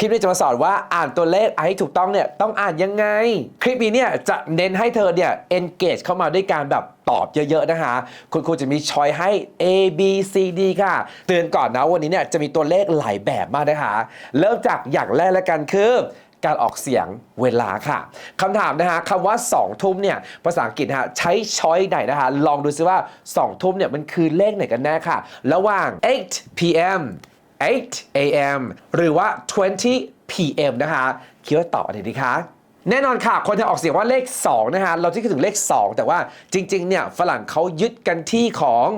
คลิปนี้จะมาสอนว่าอ่านตัวเลขให้ถูกต้องเนี่ยต้องอ่านยังไง คลิปนี้เนี่ยจะเน้นให้เธอเนี่ย engage เข้ามาด้วยการแบบตอบเยอะๆนะคะคุณครูจะมีช้อยให้ A B C D ค่ะ เตือนก่อนนะวันนี้เนี่ยจะมีตัวเลขหลายแบบมากนะคะเริ่มจากอย่างแรกแล้วกันคือการออกเสียงเวลาค่ะคำถามนะฮะคำว่า 2 ทุ่มเนี่ยภาษาอังกฤษฮะใช้ช้อยไหนนะคะ ลองดูซิว่า 2 ทุ่มเนี่ยมันคือเลขไหนกันแน่ค่ะ ระหว่าง 8 p.m. 8 a.m. หรือว่า 20 p.m. นะคะคิดว่าตอบอะไรดีคะแน่นอนค่ะ คนจะออกเสียงว่าเลข 2 นะฮะเราที่คิดถึงเลข 2 แต่ว่าจริง ๆ เนี่ย ฝรั่งเขายึดกันที่ของ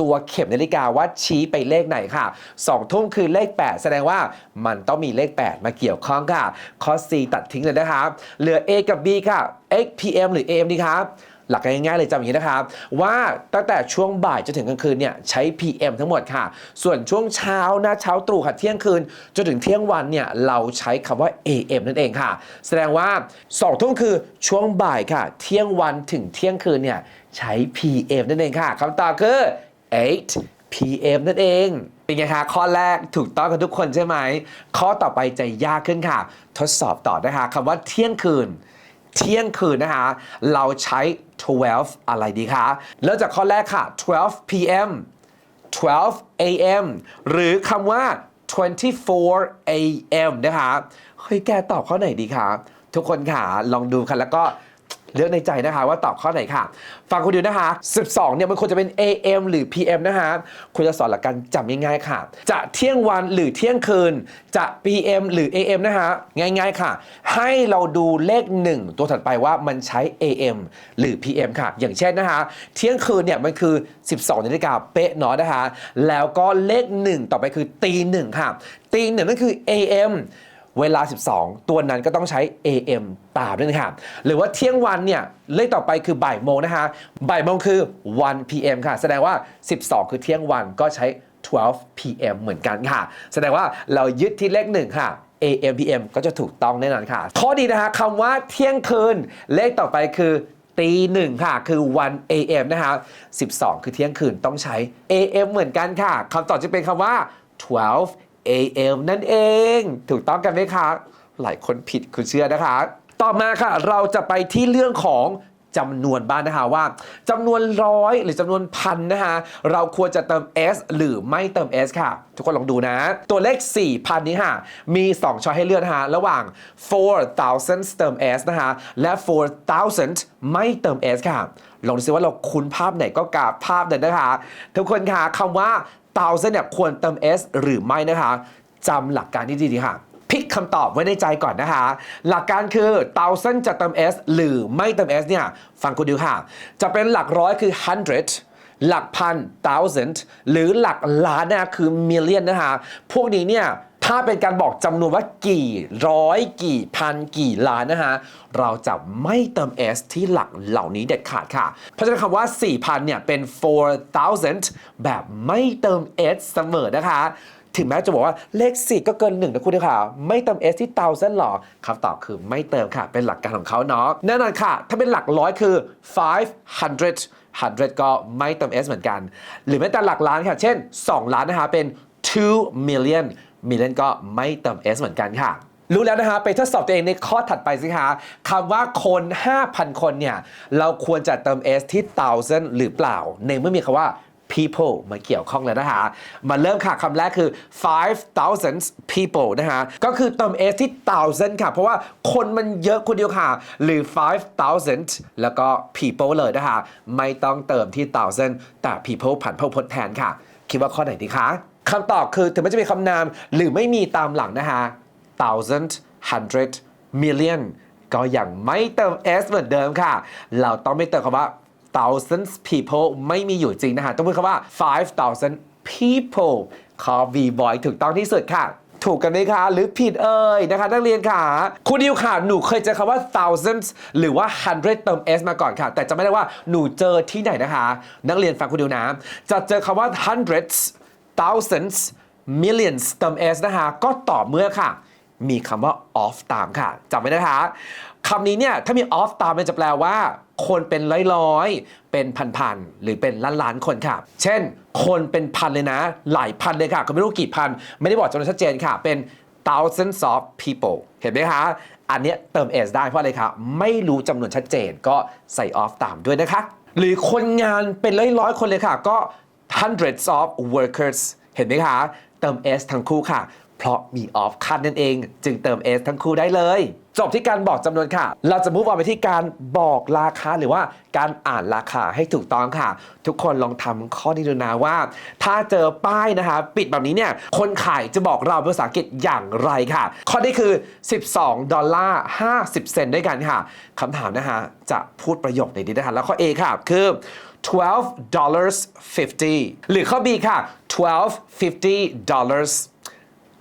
ตัวเข็มนาฬิกาว่าชี้ไปเลขไหนค่ะ 2 ทุ่มคือเลข 8 แสดงว่ามันต้องมีเลข 8 มาเกี่ยวข้องค่ะ ข้อ C ตัดทิ้งเลยนะครับเหลือ A กับ B ค่ะ 8 p.m. หรือ a.m. ดีครับ หลักง่ายๆเลยจำอย่างนี้นะครับว่าตั้งแต่ช่วงบ่ายจนถึงกลางคืนเนี่ยใช้ PM ทั้งหมดค่ะ ส่วนช่วงเช้านะเช้าตรู่ค่ะเที่ยงคืนจนถึงเที่ยงวันเนี่ยเราใช้คำว่า AM นั่นเองค่ะ แสดงว่า2ทุ่มคือช่วงบ่ายค่ะ เที่ยงวันถึงเที่ยงคืนเนี่ยใช้ PM นั่นเองค่ะคำตอบคือ 8 PM นั่นเองเป็นไงคะข้อแรกถูกต้องกันทุกคนใช่ไหม ข้อต่อไปจะยากขึ้นค่ะ ทดสอบต่อนะคะคำว่าเที่ยงคืน เที่ยงคืนนะคะ เราใช้ 12 อะไรดีคะ เริ่มจากข้อแรกค่ะ 12 p.m. 12 a.m. หรือคำว่า 24 a.m. นะคะ เฮ้ย แกตอบข้อไหนดีคะ ทุกคนค่ะ ลองดูค่ะ แล้วก็ เลือกในใจนะคะว่าตอบข้อไหนค่ะ ฟังคุณดูนะคะ 12 เนี่ยมันควรจะเป็น AM หรือ PM นะคะคุณจะสอนหลักการจำง่ายๆค่ะ จะเที่ยงวันหรือเที่ยงคืน จะ PM หรือ AM นะคะง่ายๆค่ะ ให้เราดูเลข 1 ตัวถัดไปว่ามันใช้ AM หรือ PM ค่ะ อย่างเช่นนะคะ เที่ยงคืนเนี่ยมันคือ 12นาฬิกาเป๊ะเนาะนะคะ แล้วก็เลข 1 ต่อไปคือตีหนึ่งค่ะตีหนึ่งนั่นคือ AM เวลา 12 ตัวนั้นก็ต้องใช้ AM ตามด้วยนะครับหรือว่าเที่ยงวันเนี่ยเลขต่อไปคือบ่ายโมงนะคะบ่ายโมงคือ 1 PM ค่ะ แสดงว่า 12 คือเที่ยงวันก็ใช้ 12 PM เหมือนกันค่ะ แสดงว่าเรายึดที่เลขหนึ่งค่ะ AM PM ก็จะถูกต้องแน่นอนค่ะ ข้อดีนะคะคำว่าเที่ยงคืน เลขต่อไปคือตีหนึ่งค่ะ คือ 1 AM นะคะ12 คือเที่ยงคืนต้องใช้ AM เหมือนกันค่ะคำตอบจะเป็นคำว่า 12 AM นั่นเอง ถูกต้องกันไหมคะหลายคนผิดคุณเชื่อนะคะ ต่อมาค่ะ เราจะไปที่เรื่องของจำนวนบ้างนะคะว่าจำนวนร้อยหรือจำนวนพันนะคะเราควรจะเติม s หรือไม่เติม s ค่ะ ทุกคนลองดูนะ ตัวเลข 4,000 นี้ค่ะ มี 2 ช้อยให้เลือกนะคะระหว่าง 4,000 เติม s นะคะและ 4,000 ไม่เติม s ค่ะ ลองดูซิว่าเราคุ้นภาพไหนก็กราบภาพนั้นนะคะ ทุกคนค่ะคำว่า thousand เนี่ยควรเติม s หรือไม่นะคะจำหลักการที่ดีๆค่ะพิกคำตอบไว้ในใจก่อนนะคะ หลักการคือ thousand จะเติม s หรือไม่เติม s เนี่ยฟังคุณดูค่ะ จะเป็นหลักร้อยคือ hundred หลักพัน thousand หรือหลักล้านนะคะคือ million นะคะพวกนี้เนี่ย ถ้าเป็นการบอกจำนวนว่ากี่ร้อยกี่พันกี่ล้านนะคะเราจะไม่เติม s ที่หลักเหล่านี้เด็ดขาดค่ะ เพราะฉะนั้นคำว่า 4,000 เนี่ย เป็น 4,000 แบบไม่เติม s เสมอนะคะ ถึงแม้จะบอกว่าเลข 4 ก็เกิน 1 นะคุณค่ะ ไม่เติม s ที่ thousand หรอคำตอบคือไม่เติมค่ะ เป็นหลักการของเขาเนาะ แน่นอนค่ะ ถ้าเป็นหลักร้อยคือ 500 100 ก็ไม่เติม s เหมือนกัน หรือแม้แต่หลักล้านค่ะ เช่น 2 ล้านนะคะเป็น 2 million million ก็ไม่เติม s เหมือนกันค่ะ รู้แล้วนะคะไปทดสอบตัวเองในข้อถัดไปสิคะคำว่าคน 5,000 คนเนี่ย เราควรจะเติม s ที่ thousand หรือเปล่า ในเมื่อมีคำว่า people มาเกี่ยวข้องแล้วนะคะ มาเริ่มค่ะคำแรกคือ5,000 people นะคะ ก็คือเติม s ที่ thousand ค่ะ เพราะว่าคนมันเยอะคนเดียวค่ะ หรือ5,000แล้วก็ people เลยนะคะ ไม่ต้องเติมที่ thousand แต่ people ผันพหุพจน์แทนค่ะ คิดว่าข้อไหนดีคะ คำตอบคือถึงแม้จะมีคำนามหรือไม่มีตามหลังนะคะ thousand hundred million ก็ยังไม่เติม s เหมือนเดิมค่ะ เราต้องไม่เติมคำว่า thousands people ไม่มีอยู่จริงนะคะ ต้องพูดคำว่า5,000 people ขอ v boy ถูกต้องที่สุดค่ะ ถูกกันไหมคะ หรือผิดเอ่ยนะคะ นักเรียนค่ะ คุณดิวค่ะ หนูเคยเจอคำว่า thousands หรือว่า hundred เติม s มาก่อนค่ะ แต่จะไม่ได้ว่าหนูเจอที่ไหนนะคะ นักเรียนฟังคุณดิวนะ จะเจอคำว่า hundreds thousands millions เติม s นะคะ ก็ต่อเมื่อค่ะ มีคำว่า off ตามค่ะจำไว้นะคะคำนี้เนี่ยถ้ามี off ตามมันจะแปลว่า คนเป็นร้อยๆ เป็นพันๆ หรือเป็นล้านๆ คนค่ะ เช่น คนเป็นพันเลยนะ หลายพันเลยค่ะก็ไม่รู้กี่พัน ไม่ได้บอกจำนวนชัดเจนค่ะ เป็น thousands of people เห็นไหมคะ อันเนี้ยเติม s ได้เพราะอะไรคะ ไม่รู้จำนวนชัดเจนก็ใส่ off ตามด้วยนะคะ หรือคนงานเป็นร้อยร้อยๆคนเลยค่ะ ก็ hundreds of workers เห็นไหมคะ เติม s ทั้งคู่ค่ะ เพราะมี off คันนั่นเอง จึงเติม s ทั้งคู่ได้เลย จบที่การบอกจำนวนค่ะ เราจะ move on ไปที่การบอกราคาหรือว่าการอ่านราคาให้ถูกต้องค่ะ ทุกคนลองทำข้อนี้ดูนะว่า ถ้าเจอป้ายนะคะ ปิดแบบนี้เนี่ย คนขายจะบอกเราเป็นภาษาอังกฤษอย่างไรค่ะ ข้อนี้คือ 12 ดอลลาร์ 50 เซนด้วยกันค่ะคำถามนะคะจะพูดประโยคไหนดีนะคะแล้วข้อ A ค่ะคือ12 dollars 50 หรือข้อ B ค่ะ 12 50 dollars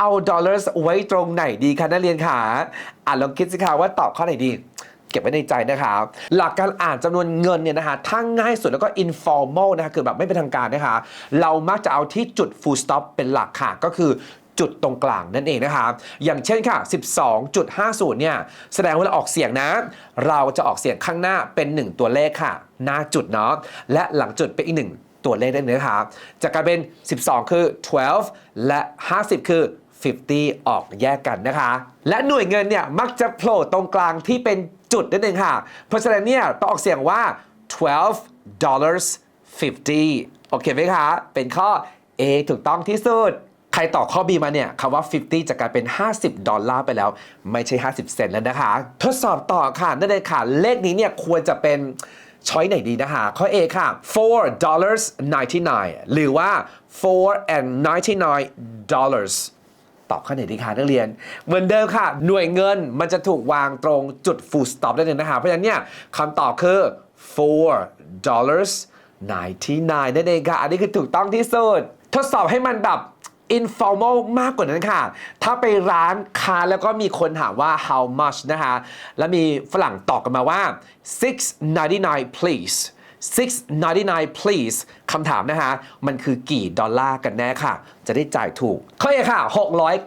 เอา dollars ไว้ตรงไหนดีคะนักเรียนคะอ่านลองคิดสิคะว่าตอบข้อไหนดี เก็บไว้ในใจนะคะหลักการอ่านจำนวนเงินเนี่ยนะคะถ้าง่ายสุดแล้วก็ informal นะคะคือแบบไม่เป็นทางการนะคะ เรามักจะเอาที่จุด full stop เป็นหลักค่ะก็คือจุดตรงกลางนั่นเองนะคะ อย่างเช่นค่ะ 12.50 เนี่ย แสดงว่าเราออกเสียงนะ เราจะออกเสียงข้างหน้าเป็น 1 ตัวเลขค่ะ หน้าจุดเนาะ และหลังจุดเป็นอีกหนึ่งตัวเลขได้เลยนะคะจะกลายเป็น 12 คือ 12 และ 50 คือ 50 ออกแยกกันนะคะ และหน่วยเงินเนี่ยมักจะโผล่ตรงกลางที่เป็นจุดนั่นเองค่ะ เพราะฉะนั้นเนี่ยต้องออกเสียงว่า12 dollars 50โอเคไหมคะ เป็นข้อ A ถูกต้องที่สุด ใครต่อข้อ B มาเนี่ยคำว่า 50 จะกลายเป็น 50 ดอลลาร์ไปแล้ว ไม่ใช่ 50 เซนแล้วนะคะ ทดสอบต่อค่ะนั่นเลยค่ะ เลขนี้เนี่ยควรจะเป็นช้อยไหนดีนะคะ ข้อ A ค่ะ4 dollars 99 หรือว่า4 and 99 dollars ตอบข้อไหนดีคะนักเรียน เหมือนเดิมค่ะ หน่วยเงินมันจะถูกวางตรงจุด full stop ได้เลยนะคะเพราะฉะนั้นเนี่ยคำตอบคือ4 dollars 99นั่นเองค่ะ อันนี้คือถูกต้องที่สุด ทดสอบให้มันแบบ informal มากกว่านั้นค่ะ ถ้าไปร้านค้าแล้วก็มีคนถามว่า how much นะคะ แล้วมีฝรั่งตอบกันมาว่า6.99 please 6.99 please คำถามนะคะ มันคือกี่ดอลลาร์กันแน่ค่ะ จะได้จ่ายถูก ข้อ A ค่ะ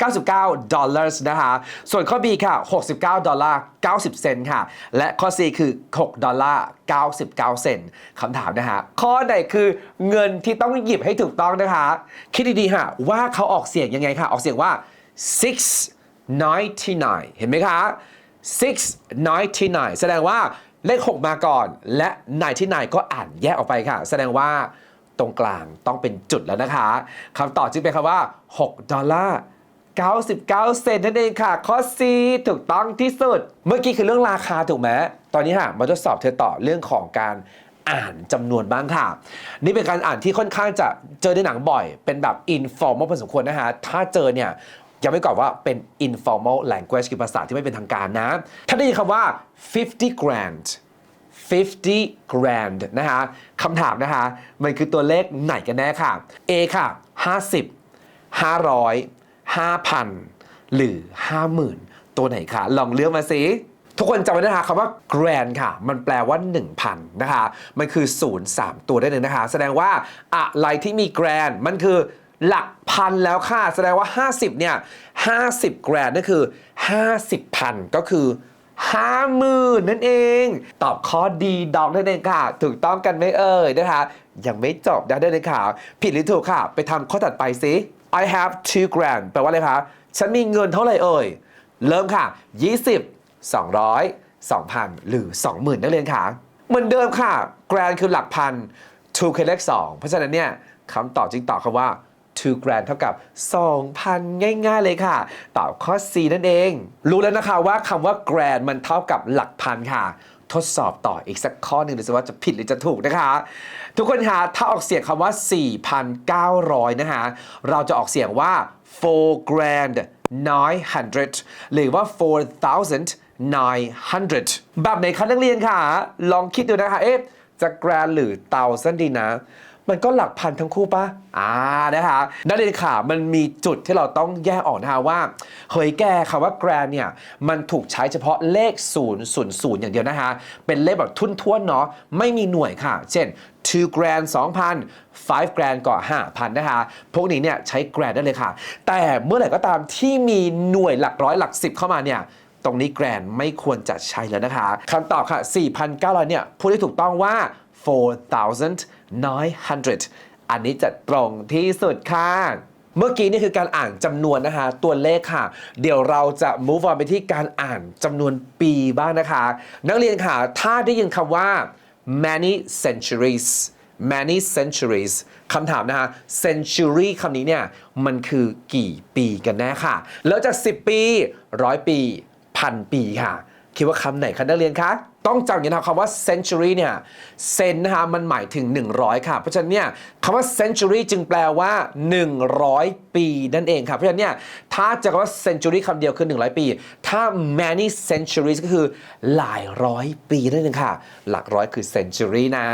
699ดอลลาร์นะคะ ส่วนข้อ B ค่ะ 69 ดอลลาร์ 90 เซนต์ค่ะ และข้อ C คือ 6 ดอลลาร์ 99 เซนต์คำถามนะคะ ข้อไหนคือเงินที่ต้องหยิบให้ถูกต้องนะคะ คิดดีๆ ค่ะ ว่าเขาออกเสียงยังไงค่ะ ออกเสียงว่า 699 เห็นไหมคะ699 แสดงว่า เลข 6 มาก่อน และ99ก็อ่านแยกออกไปค่ะ แสดงว่าตรงกลางต้องเป็นจุดแล้วนะคะคำตอบจึงเป็นคำว่า 6 ดอลลาร์99 เซนต์นั่นเองค่ะ ข้อ C ถูกต้องที่สุด เมื่อกี้คือเรื่องราคาถูกไหมตอนนี้ค่ะ มาทดสอบเธอต่อเรื่องของการอ่านจำนวนบ้างค่ะ นี่เป็นการอ่านที่ค่อนข้างจะเจอในหนังบ่อย เป็นแบบ informal พอสมควรนะฮะถ้าเจอเนี่ย ยังไม่ก่อนว่าเป็น informal language คือภาษาที่ไม่เป็นทางการนะ ถ้าได้ยินคำว่า 50 grand 50 grand นะคะคำถามนะคะ มันคือตัวเลขไหนกันแน่ค่ะ A ค่ะ 50 500 5,000 หรือ 50,000 ตัวไหนคะ ลองเลือกมาสิ ทุกคนจำไว้นะคะคำว่า grand ค่ะ มันแปลว่า 1,000 นะคะ มันคือ 0 3 ตัวได้เลยนะคะ แสดงว่าอะไรที่มี grand มันคือ หลักพันแล้วค่ะ แสดงว่า 50 เนี่ย 50 grand นั่นคือ 50พันก็คือห้าหมื่นนั่นเอง ตอบข้อดีดอกนั่นเองค่ะ ถูกต้องกันไหมเอ่ยนะคะ ยังไม่จบนะด้วยนะคะผิดหรือถูกค่ะ ไปทำข้อถัดไปสิ I have two grand แปลว่าอะไรคะฉันมีเงินเท่าไหร่เอ่ย เริ่มค่ะ 20 200 2,000 หรือ 20,000 นักเรียนค่ะ เหมือนเดิมค่ะ grand คือหลักพัน two คือเลข2เพราะฉะนั้นเนี่ยคำตอบจึงตอบคำว่า 2 grand เท่ากับ 2,000 ง่าย ๆ เลยค่ะ ตอบข้อ C นั่นเอง รู้แล้วนะคะว่าคำว่า grand มันเท่ากับหลักพันค่ะ ทดสอบต่ออีกสักข้อหนึ่งดูสิว่าจะผิดหรือจะถูกนะคะ ทุกคนคะถ้าออกเสียงคำว่า 4,900 นะคะ เราจะออกเสียงว่า4 grand 900 หรือว่า 4,900 แบบไหนคะนักเรียนคะลองคิดดูนะคะ เอ๊ะ จะ grand หรือ thousand ดีนะ มันก็หลักพันทั้งคู่ปะอ่านะคะนักเรียนค่ะมันมีจุดที่เราต้องแยกออกนะคะว่า เฮ้ยแกคำว่า grand เนี่ย มันถูกใช้เฉพาะเลข 0 0 0 อย่างเดียวนะคะ เป็นเลขแบบทุ่นท่วนเนาะ ไม่มีหน่วยค่ะ เช่น2 grand 2,000 5 grand ก็ 5,000 นะคะ พวกนี้เนี่ยใช้ grand ได้เลยค่ะ แต่เมื่อไหร่ก็ตามที่มีหน่วยหลักร้อยหลักสิบเข้ามาเนี่ยตรงนี้แกรนไม่ควรจะใช้แล้วนะคะคำตอบค่ะ 4,900 เนี่ยพูดได้ถูกต้องว่า 900 อันนี้จะตรงที่สุดค่ะเมื่อกี้นี่คือการอ่านจำนวนนะคะตัวเลขค่ะ เดี๋ยวเราจะ move on ไปที่การอ่านจำนวนปีบ้างนะคะ นักเรียนค่ะ ถ้าได้ยินคำว่า many centuries many centuries คำถามนะคะ century คำนี้เนี่ย มันคือกี่ปีกันแน่ค่ะ แล้วจาก 10 ปีร้อยปี พันปีค่ะ คิดว่าคำไหนคะนักเรียนคะต้องจำอย่างนี้นะคำว่า century เนี่ยเซนนะคะมันหมายถึง 100 ค่ะ เพราะฉะนั้นเนี่ยคำว่า century จึงแปลว่า 100 ปีนั่นเองค่ะ เพราะฉะนั้นเนี่ยถ้าจะคำว่า century คำเดียวคือ 100 ปี ถ้า many centuries ก็คือหลายร้อยปีนั่นเองค่ะ หลักร้อยคือ century นะ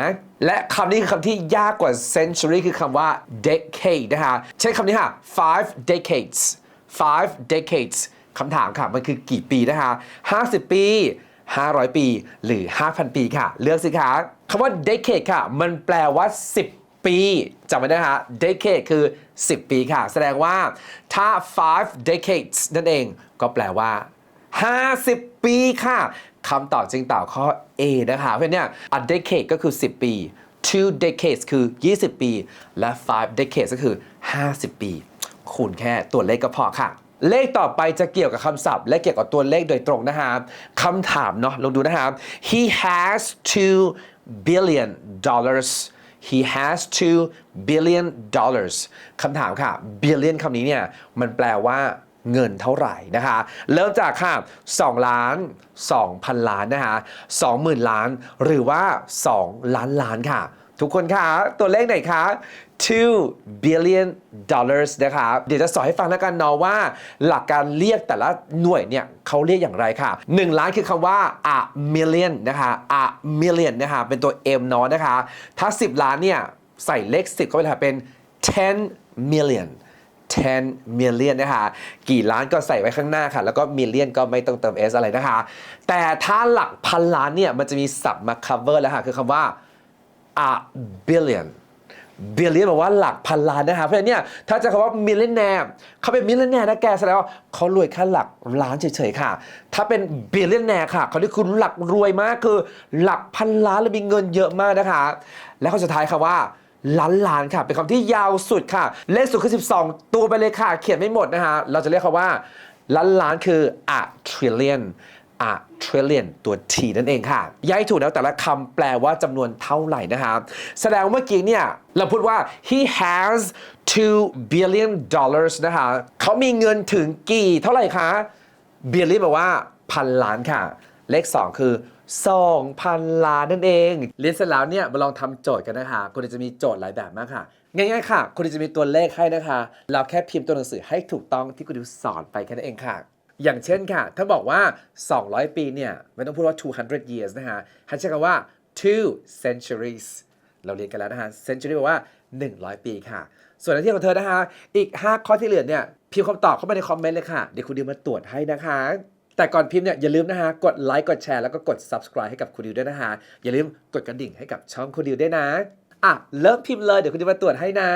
และคำนี้คือคำที่ยากกว่า century คือคำว่า decade นะคะ ใช้คำนี้ค่ะ five decades five decades คำถามค่ะมันคือกี่ปีนะคะ 50 ปี 500 ปีหรือ 5,000 ปีค่ะ เลือกสิคะคำว่า decade ค่ะ มันแปลว่า 10 ปีจำไว้นะคะ decade คือ 10 ปีค่ะ แสดงว่าถ้า5 decades นั่นเองก็แปลว่า 50 ปีค่ะคำตอบจึงตอบข้อ A นะคะ เพราะฉะนั้นเนี่ย a decade ก็คือ 10 ปี two decades คือ 20 ปี และ five decades ก็คือ 50 ปี คูณแค่ตัวเลขก็พอค่ะ เลขต่อไปจะเกี่ยวกับคำศัพท์ และเกี่ยวกับตัวเลขโดยตรงนะครับคำถามเนาะลองดูนะครับ he has two billion dollars he has two billion dollars คำถามค่ะ billion คำนี้เนี่ยมันแปลว่าเงินเท่าไหร่นะคะ เริ่มจากค่ะ2ล้าน2,000ล้านนะคะ20,000 ล้าน หรือว่า 2 ล้านล้านค่ะ ทุกคนคะตัวเลขไหนคะ 2 billion dollars นะคะเดี๋ยวจะสอนให้ฟังแล้วกันเนาะว่า หลักการเรียกแต่ละหน่วยเนี่ยเขาเรียกอย่างไรค่ะ 1 ล้านคือคำว่า a million นะคะ a million นะคะเป็นตัว m เนาะนะคะ ถ้า 10 ล้านเนี่ยใส่เลข 10 เข้าไปเลยค่ะเป็น 10 million 10 million นะคะกี่ล้านก็ใส่ไว้ข้างหน้าค่ะ แล้วก็ million ก็ไม่ต้องเติม s อะไรนะคะ แต่ถ้าหลักพันล้านเนี่ยมันจะมีศัพท์มา cover แล้วค่ะคือคำว่า a billion billion แปลว่าหลักพันล้านนะคะเพราะฉะนั้นเนี่ยถ้าจะคำว่า millionaire เขาเป็น millionaire นะแกแสดงว่าเขารวยแค่หลักล้านเฉยๆค่ะ ถ้าเป็น billionaire ค่ะเขาที่คุณหลักรวยมากคือหลักพันล้านและมีเงินเยอะมากนะคะ และข้อสุดท้ายค่ะว่าล้านล้านค่ะ เป็นคำที่ยาวสุดค่ะ เลขสุดคือ 12 ตัวไปเลยค่ะ เขียนไม่หมดนะคะเราจะเรียกคำว่าล้านล้านคือ a trillion a trillion ตัว t นั่นเองค่ะ ย้ายถูกแล้วแต่ละคำแปลว่าจำนวนเท่าไหร่นะคะแสดงเมื่อกี้เนี่ย เราพูดว่า he has two billion dollars นะคะเขามีเงินถึงกี่เท่าไหร่คะ billion แปลว่าพันล้านค่ะ เลข 2 คือ 2,000 ล้านนั่นเองเรียนเสร็จแล้วเนี่ยมาลองทำโจทย์กันนะคะคุณจะมีโจทย์หลายแบบมากค่ะง่ายๆค่ะ คุณจะมีตัวเลขให้นะคะ เราแค่พิมพ์ตัวหนังสือให้ถูกต้องที่คุณดิวสอนไปแค่นั้นเองค่ะ อย่างเช่นค่ะ ถ้าบอกว่า 200 ปีเนี่ย ไม่ต้องพูดว่า 200 years นะคะให้ใช้คำว่า two centuries เราเรียนกันแล้วนะคะ century แปลว่า 100 ปีค่ะ ส่วนหน้าที่ของเธอนะคะ อีก 5 ข้อที่เหลือเนี่ย พิมพ์คำตอบเข้ามาในคอมเมนต์เลยค่ะ เดี๋ยวคุณดิวมาตรวจให้นะคะ แต่ก่อนพิมพ์เนี่ยอย่าลืมนะคะ กดไลค์ กดแชร์ แล้วก็กด subscribe ให้กับคุณดิวด้วยนะคะ อย่าลืมกดกระดิ่งให้กับช่องคุณดิวด้วยนะ อะ เริ่มพิมพ์เลย เดี๋ยวคุณดิวมาตรวจให้นะ